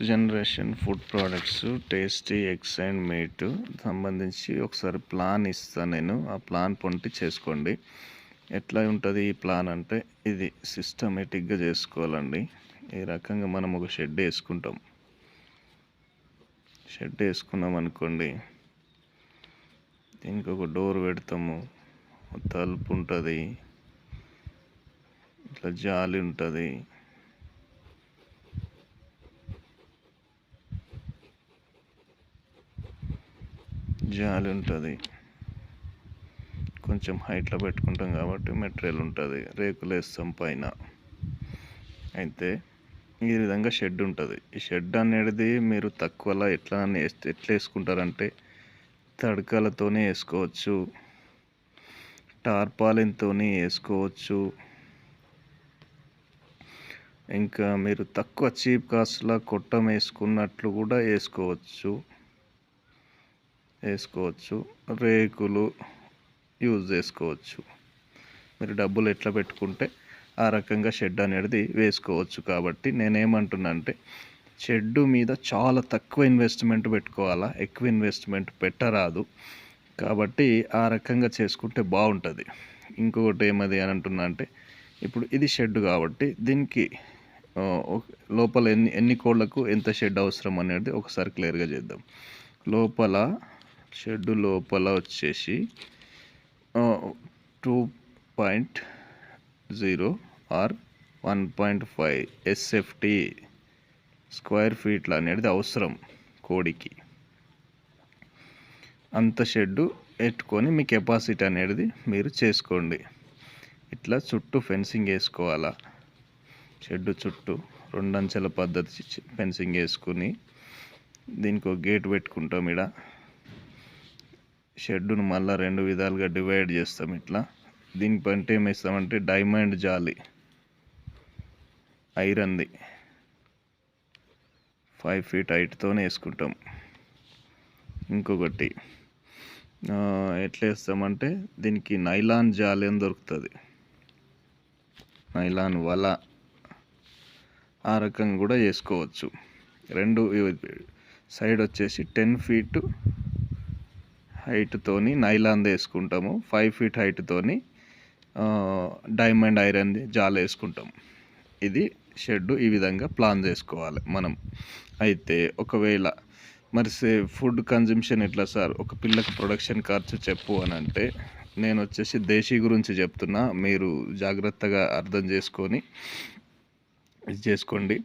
Next generation food products tasty eggs and meat. సంబంధించి ఒకసారి plan ఇస్తాను నేను. ఆ ప్లాన్ పొంటి చేసుకోండి. ఎట్లా ఉంటుంది ఈ ప్లాన్ అంటే ఇది సిస్టమేటిక్గా చేసుకోవాలండి. ఈ రకంగా మనం ఒక షెడ్ వేసుకుంటాం. షెడ్ వేసుకున్నాం అనుకోండి దీనికి ఒక డోర్ పెడతాము. తలుపు ఉంటుంది ఇట్లా జాలి ఉంటుంది. జాలి ఉంటుంది. కొంచెం హైట్లో పెట్టుకుంటాం కాబట్టి మెటీరియల్ ఉంటుంది. రేకులు వేస్తాం పైన. అయితే ఈ విధంగా షెడ్ ఉంటుంది. ఈ షెడ్ అనేది మీరు తక్కువలో ఎట్లా ఎట్లా వేసుకుంటారంటే తడకలతోనే వేసుకోవచ్చు. టార్పాలిన్తో వేసుకోవచ్చు. ఇంకా మీరు తక్కువ చీప్ కాస్ట్లో కొట్టం వేసుకున్నట్లు కూడా వేసుకోవచ్చు. వేసుకోవచ్చు. రేకులు యూజ్ చేసుకోవచ్చు. మీరు డబ్బులు ఎట్లా పెట్టుకుంటే ఆ రకంగా షెడ్ అనేది వేసుకోవచ్చు. కాబట్టి నేనేమంటున్నా అంటే షెడ్డు మీద చాలా తక్కువ ఇన్వెస్ట్మెంట్ పెట్టుకోవాలా? ఎక్కువ ఇన్వెస్ట్మెంట్ పెట్టరాదు. కాబట్టి ఆ రకంగా చేసుకుంటే బాగుంటుంది. ఇంకొకటి ఏమది అని అంటున్నా అంటే ఇప్పుడు ఇది షెడ్ కాబట్టి దీనికి లోపల ఎన్ని ఎన్ని కోళ్ళకు ఎంత షెడ్ అవసరం అనేది ఒకసారి క్లియర్గా చేద్దాం. లోపల షెడ్ లోపల వచ్చేసి two point zero or one point five SFT square ఫీట్లు అనేది అవసరం కోడికి. అంత షెడ్డు పెట్టుకొని మీ కెపాసిటీ అనేది మీరు చేసుకోండి. ఇట్లా చుట్టూ ఫెన్సింగ్ వేసుకోవాలా? షెడ్డు చుట్టూ రెండంచెల పద్ధతి ఫెన్సింగ్ వేసుకుని దీనికి ఒక గేట్ పెట్టుకుంటాం ఇక్కడ షెడ్డును మళ్ళీ రెండు విధాలుగా డివైడ్ చేస్తాం ఇట్లా. దీనిపంటే ఏం వేస్తామంటే డైమండ్ జాలి ఐరన్ది. ఫైవ్ ఫీట్ హైట్తోనే వేసుకుంటాం. ఇంకొకటి ఎట్లా వేస్తామంటే దీనికి నైలాన్ జాలి అని దొరుకుతుంది. నైలాన్ వల ఆ రకంగా కూడా చేసుకోవచ్చు రెండు సైడ్ వచ్చేసి టెన్ ఫీటు హైట్తోని నైలాన్ వేసుకుంటాము. ఫైవ్ ఫీట్ హైట్తోని డైమండ్ ఐరన్ జాల వేసుకుంటాం. ఇది షెడ్ ఈ విధంగా ప్లాన్ చేసుకోవాలి మనం. అయితే ఒకవేళ మరి సే ఫుడ్ కన్జంప్షన్ ఎట్లా సార్? ఒక పిల్లకి ప్రొడక్షన్ ఖర్చు చెప్పు అని అంటే నేను వచ్చేసి దేశీ గురించి చెప్తున్నా. మీరు జాగ్రత్తగా అర్థం చేసుకొని ఇది చేసుకోండి.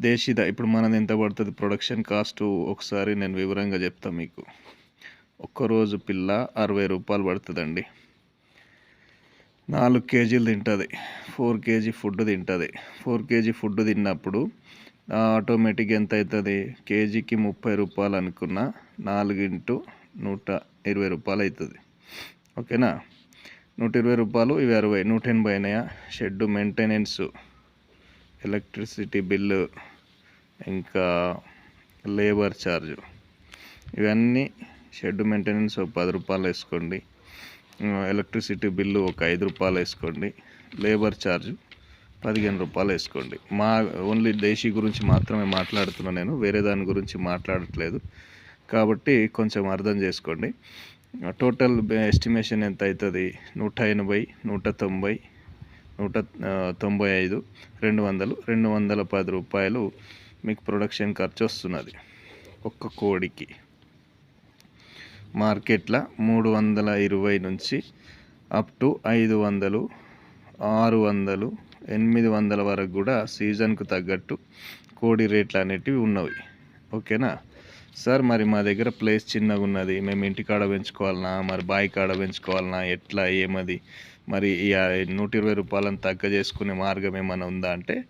దేశీద ఇప్పుడు మనది ఎంత పడుతుంది? ప్రొడక్షన్ కాస్ట్ ఒకసారి నేను వివరంగా చెప్తాను మీకు. ఒక్కరోజు పిల్ల అరవై రూపాయలు పడుతుందండి. నాలుగు కేజీలు తింటుంది. ఫోర్ కేజీ ఫుడ్ తింటుంది. ఫోర్ కేజీ ఫుడ్ తిన్నప్పుడు ఆటోమేటిక్ ఎంత అవుతుంది కేజీకి ముప్పై రూపాయలు అనుకున్న నాలుగు ఇంటూ నూట ఇరవై రూపాయలు అవుతుంది ఓకేనా? నూట ఇరవై రూపాయలు ఇవి అరవై నూట ఎనభై అయినాయా? షెడ్ మెయింటెనెన్స్ ఎలక్ట్రిసిటీ బిల్లు ఇంకా లేబర్ ఛార్జ్. ఇవన్నీ షెడ్ మెయింటెనెన్స్ ఒక పది రూపాయలు వేసుకోండి. ఎలక్ట్రిసిటీ బిల్లు ఒక ఐదు రూపాయలు వేసుకోండి. లేబర్ ఛార్జ్ పదిహేను రూపాయలు వేసుకోండి. మా ఓన్లీ దేశీ గురించి మాత్రమే మాట్లాడుతున్నా నేను వేరే దాని గురించి మాట్లాడట్లేదు. కాబట్టి కొంచెం అర్థం చేసుకోండి. టోటల్ ఎస్టిమేషన్ ఎంత అవుతుంది నూట ఎనభై నూట తొంభై నూట తొంభై ఐదు రెండు వందలు రెండు వందల పది రూపాయలు మీకు ప్రొడక్షన్ ఖర్చు వస్తున్నది ఒక్క కోడికి. మార్కెట్లో మూడు వందల ఇరవై నుంచి అప్ టు ఐదు వందలు ఆరు వందలు ఎనిమిది వందల వరకు కూడా సీజన్కు తగ్గట్టు కోడి రేట్లు అనేటివి ఉన్నవి. ఓకేనా? సార్ మరి మా దగ్గర ప్లేస్ చిన్నగా ఉన్నది. మేము ఇంటికాడ పెంచుకోవాలన్నా మరి బావి కాడ పెంచుకోవాలన్నా ఎట్లా? ఏమది? మరి నూట ఇరవై రూపాయలను తగ్గ చేసుకునే మార్గం ఏమైనా ఉందా అంటే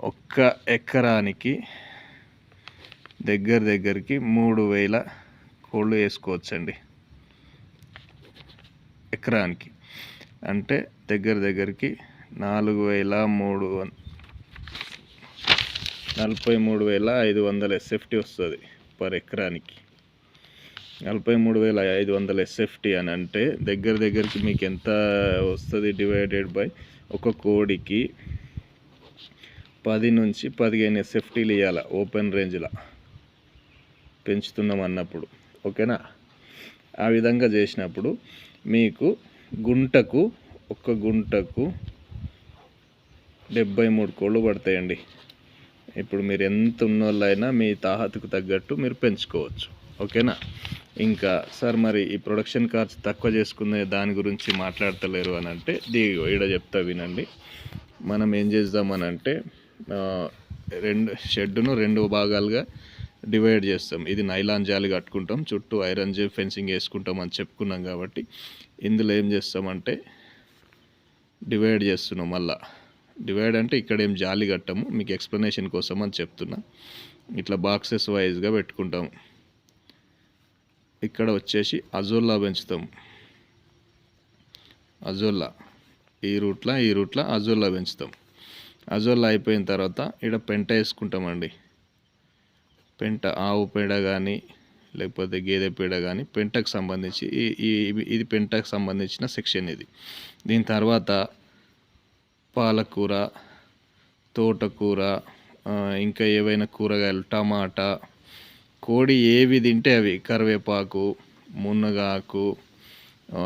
ఒక్క ఎకరానికి దగ్గర దగ్గరికి మూడు వేల కోళ్ళు వేసుకోవచ్చండి. ఎకరానికి. అంటే దగ్గర దగ్గరికి నాలుగు వేల మూడు నలభై మూడు వేల ఐదు వందల ఎస్ఎఫ్టీ వస్తుంది పర్ ఎకరానికి. నలభై మూడు వేల ఐదు వందల ఎస్ఎఫ్టీ అని అంటే దగ్గర దగ్గరికి మీకు ఎంత వస్తుంది డివైడెడ్ బై ఒక కోడికి పది నుంచి పదిహేను ఎస్ఎఫ్టీలు ఇవ్వాలి ఓపెన్ రేంజ్లో. పెంచుతున్నాం అన్నప్పుడు. ఓకేనా? ఆ విధంగా చేసినప్పుడు మీకు గుంటకు ఒక్క గుంటకు డెబ్బై మూడు కోళ్ళు పడతాయండి. ఇప్పుడు మీరు ఎంత ఉన్నోళ్ళైనా మీ తాహతకు తగ్గట్టు మీరు పెంచుకోవచ్చు. ఓకేనా? ఇంకా సార్ మరి ఈ ప్రొడక్షన్ ఖర్చు తక్కువ చేసుకునే దాని గురించి మాట్లాడతలేరు అని అంటే దిగో ఈడ చెప్తా వినండి. మనం ఏం చేద్దామని అంటే రెండు షెడ్డును రెండు భాగాలుగా డివైడ్ చేస్తాం. ఇది నైలాన్ జాలి కట్టుకుంటాం. చుట్టూ ఐరన్ జే ఫెన్సింగ్ వేసుకుంటాం అని చెప్పుకున్నాం కాబట్టి ఇందులో ఏం చేస్తామంటే డివైడ్ చేస్తున్నాం మళ్ళా. డివైడ్ అంటే ఇక్కడ ఏం జాలి కట్టము. మీకు ఎక్స్ప్లెనేషన్ కోసం అని చెప్తున్నా. ఇట్లా బాక్సెస్ వైజ్గా పెట్టుకుంటాం. ఇక్కడ వచ్చేసి అజోల్లా పెంచుతాం. అజోల్లా. ఈ రూట్లో ఈ రూట్లో అజోల్లా పెంచుతాం. అజోల్లా అయిపోయిన తర్వాత ఇక్కడ పెంట వేసుకుంటామండి. పెంట ఆవు పేడ కానీ లేకపోతే గేదె పేడ కానీ పెంటకు సంబంధించి ఈ- ఇది పెంటకు సంబంధించిన సెక్షన్ ఇది. దీని తర్వాత పాలకూర తోటకూర ఇంకా ఏవైనా కూరగాయలు టమాటా కోడి ఏవి తింటే అవి కరివేపాకు మునగాకు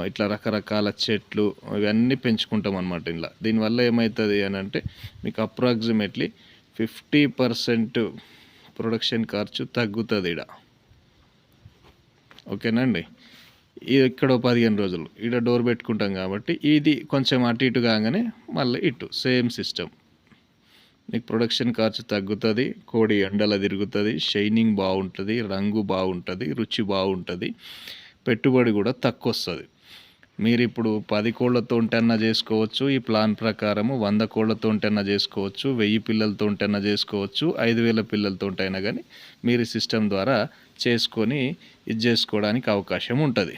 ఇట్లా రకరకాల చెట్లు ఇవన్నీ పెంచుకుంటాం అనమాట ఇలా దీనివల్ల ఏమవుతుంది అని అంటే మీకు అప్రాక్సిమేట్లీ ఫిఫ్టీ పర్సెంట్ ప్రొడక్షన్ ఖర్చు తగ్గుతుంది ఇక్కడ ఓకేనండి? ఇది ఇక్కడ పదిహేను రోజులు. ఇక్కడ డోర్ పెట్టుకుంటాం కాబట్టి ఇది కొంచెం అటు ఇటు కాగానే మళ్ళీ ఇటు సేమ్ సిస్టమ్. నీకు ప్రొడక్షన్ ఖర్చు తగ్గుతుంది కోడి ఎండల తిరుగుతుంది షైనింగ్ బాగుంటుంది రంగు బాగుంటుంది రుచి బాగుంటుంది పెట్టుబడి కూడా తక్కువ వస్తుంది మీరు ఇప్పుడు పది కోళ్ళతోటన్నా చేసుకోవచ్చు. ఈ ప్లాన్ ప్రకారము వంద కోళ్ళతోటన్నా చేసుకోవచ్చు. వెయ్యి పిల్లలతోటన్నా చేసుకోవచ్చు. ఐదు వేల పిల్లలతోటైనా కానీ మీరు సిస్టమ్ ద్వారా చేసుకొని ఇది చేసుకోవడానికి అవకాశం ఉంటుంది.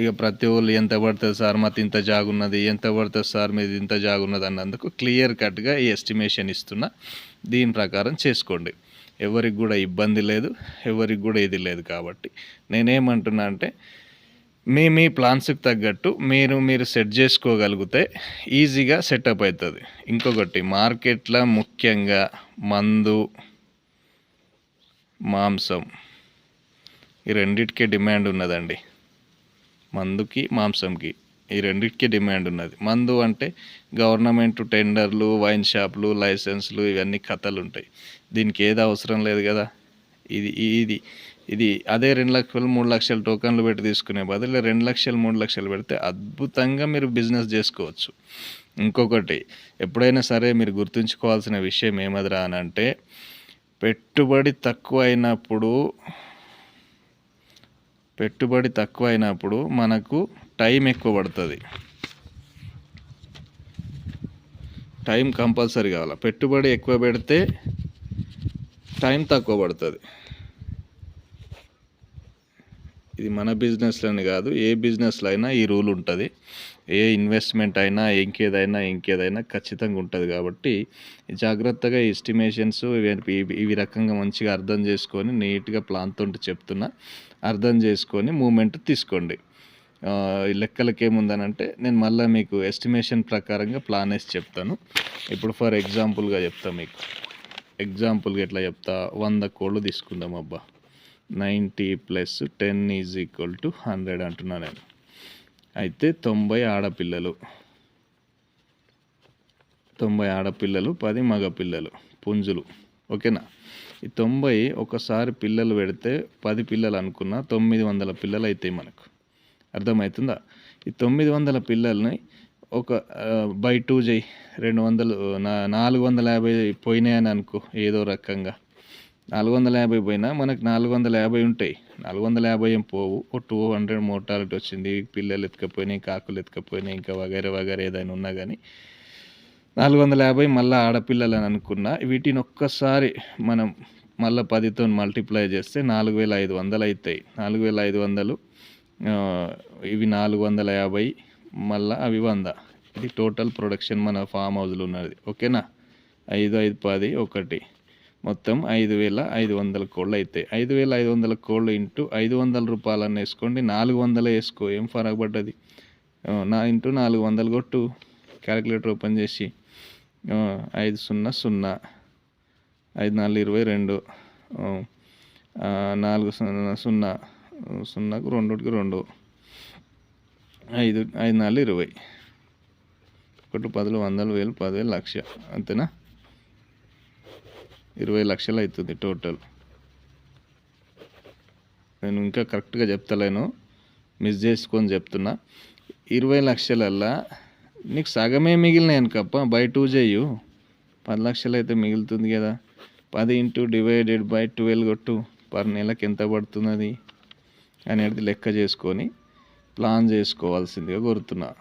ఇక ప్రతి వాళ్ళు ఎంత పడుతుంది సార్ మాది ఇంత జాగున్నది ఎంత పడుతుంది సార్ మీది ఇంత జాగున్నది అన్నందుకు క్లియర్ కట్గా ఈ ఎస్టిమేషన్ ఇస్తున్నా దీని ప్రకారం చేసుకోండి. ఎవరికి కూడా ఇబ్బంది లేదు ఎవరికి కూడా ఇది లేదు కాబట్టి నేనేమంటున్నా అంటే మీ మీ ప్లాన్స్కి తగ్గట్టు మీరు మీరు సెట్ చేసుకోగలిగితే ఈజీగా సెటప్ అవుతుంది ఇంకొకటి మార్కెట్లో ముఖ్యంగా మందు మాంసం ఈ రెండిటికే డిమాండ్ ఉన్నదండి. మందుకి మాంసంకి ఈ రెండిటికి డిమాండ్ ఉన్నది. మందు అంటే గవర్నమెంట్ టెండర్లు వైన్ షాపులు లైసెన్స్లు ఇవన్నీ కథలు ఉంటాయి దీనికి ఏది అవసరం లేదు కదా? ఇది ఇది ఇది అదే రెండు లక్షలు మూడు లక్షల టోకన్లు పెట్టి తీసుకునే బదులు రెండు లక్షలు మూడు లక్షలు పెడితే అద్భుతంగా మీరు బిజినెస్ చేసుకోవచ్చు. ఇంకొకటి ఎప్పుడైనా సరే మీరు గుర్తుంచుకోవాల్సిన విషయం ఏమదిరా అని అంటే పెట్టుబడి తక్కువ అయినప్పుడు పెట్టుబడి తక్కువ అయినప్పుడు మనకు టైం ఎక్కువ పడుతుంది. టైం కంపల్సరీ కావాలి. పెట్టుబడి ఎక్కువ పెడితే టైం తక్కువ పడుతుంది. ఇది మన బిజినెస్లని కాదు ఏ బిజినెస్లో అయినా ఈ రూల్ ఉంటుంది. ఏ ఇన్వెస్ట్మెంట్ అయినా ఇంకేదైనా ఇంకేదైనా ఖచ్చితంగా ఉంటుంది కాబట్టి జాగ్రత్తగా ఎస్టిమేషన్స్ ఇవి ఇవి- రకంగా మంచిగా అర్థం చేసుకొని నీట్గా ప్లాన్తో చెప్తున్నా అర్థం చేసుకొని మూమెంట్ తీసుకోండి. ఆ, లెక్కలకి ఏముందనంటే నేను మళ్ళీ మీకు ఎస్టిమేషన్ ప్రకారంగా ప్లాన్ వేసి చెప్తాను. ఇప్పుడు ఫర్ ఎగ్జాంపుల్గా చెప్తా మీకు. ఎగ్జాంపుల్గా ఎట్లా చెప్తా? వంద కోళ్ళు తీసుకుందాం అబ్బా. Ninety plus ten is equal to hundred అంటున్నా నేను. అయితే తొంభై ఆడపిల్లలు. తొంభై ఆడపిల్లలు పది మగపిల్లలు పుంజులు. ఓకేనా? ఈ తొంభై ఒకసారి పిల్లలు పెడితే పది పిల్లలు అనుకున్న తొమ్మిది వందల పిల్లలు అవుతాయి మనకు. అర్థమవుతుందా? ఈ తొమ్మిది వందల పిల్లల్ని ఒక బై టూ చేయి. రెండు వందలు నా నాలుగు వందల యాభై పోయినాయని అనుకో ఏదో రకంగా. నాలుగు వందల యాభై పోయినా మనకు నాలుగు వందల యాభై ఉంటాయి. నాలుగు వందల యాభై ఏం పోవు. ఓ టూ హండ్రెడ్ మోటాలిటీ వచ్చింది. పిల్లలు ఎత్తుకపోయినాయి కాకులు ఎత్తుకపోయినాయి ఇంకా వగైరే వగైరే ఏదైనా ఉన్నా కానీ నాలుగు వందల యాభై మళ్ళీ ఆడపిల్లలు అని అనుకున్నా. వీటిని ఒక్కసారి మనం మళ్ళీ పదితో మల్టిప్లై చేస్తే నాలుగు వేల ఐదు వందలు అవుతాయి నాలుగు వేల ఐదు వందలు ఇవి నాలుగు వందల యాభై మళ్ళీ అవి వంద. ఇది టోటల్ ప్రొడక్షన్ మన ఫామ్ హౌస్లో ఉన్నది. ఓకేనా? ఐదు ఐదు పది ఒకటి. మొత్తం ఐదు వేల ఐదు వందల కోళ్ళు అవుతాయి ఐదు వేల ఐదు వందల కోళ్ళు ఇంటూ ఐదు వందల రూపాయలని వేసుకోండి నాలుగు వందలు వేసుకో ఏం ఫరక్ పడ్డది నా ఇంటూ నాలుగు వందలు కొట్టు క్యాలిక్యులేటర్ ఓపెన్ చేసి. ఐదు సున్నా సున్నా ఐదు నాలుగు ఇరవై రెండు నాలుగు సున్నా సున్నా సున్నాకు రెండుకి రెండు ఐదు ఐదు నాలుగు ఇరవై. ఒకటి పదులు వందలు వేలు పదివేలు లక్ష అంతేనా? ఇరవై లక్షలు అవుతుంది టోటల్. నేను ఇంకా కరెక్ట్గా చెప్తలేను. మిస్ చేసుకొని చెప్తున్నా. ఇరవై లక్షలల్లా నీకు సగమే మిగిలినాయను కప్ప. బై టూ చెయ్యు పది లక్షలు అయితే మిగులుతుంది కదా. పది ఇంటూ డివైడెడ్ బై ట్వెల్వ్ కొట్టు. పర్ నెలకు ఎంత పడుతున్నది అనేది లెక్క చేసుకొని ప్లాన్ చేసుకోవాల్సిందిగా కోరుతున్నా.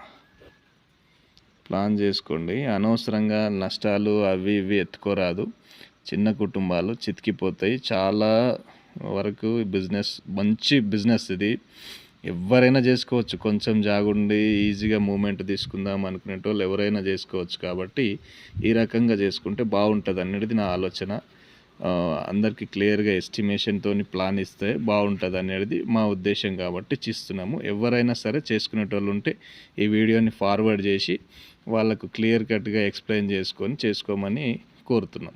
ప్లాన్ చేసుకోండి. అనవసరంగా నష్టాలు అవి ఇవి ఎత్తుకోరాదు. చిన్న కుటుంబాలు చితికిపోతాయి. చాలా వరకు బిజినెస్ మంచి బిజినెస్ ఇది. ఎవరైనా చేసుకోవచ్చు. కొంచెం జాగుండి ఈజీగా మూమెంట్ తీసుకుందాం అనుకునేటోళ్ళు ఎవరైనా చేసుకోవచ్చు కాబట్టి ఈ రకంగా చేసుకుంటే బాగుంటుంది అనేది నా ఆలోచన. అందరికీ క్లియర్గా ఎస్టిమేషన్తో ప్లాన్ ఇస్తే బాగుంటుంది అనేది మా ఉద్దేశం కాబట్టి చేస్తున్నాము. ఎవరైనా సరే చేసుకునేటోళ్ళు ఉంటే ఈ వీడియోని ఫార్వర్డ్ చేసి వాళ్ళకు క్లియర్ కట్గా ఎక్స్ప్లెయిన్ చేసుకొని చేసుకోమని కోరుతున్నాం.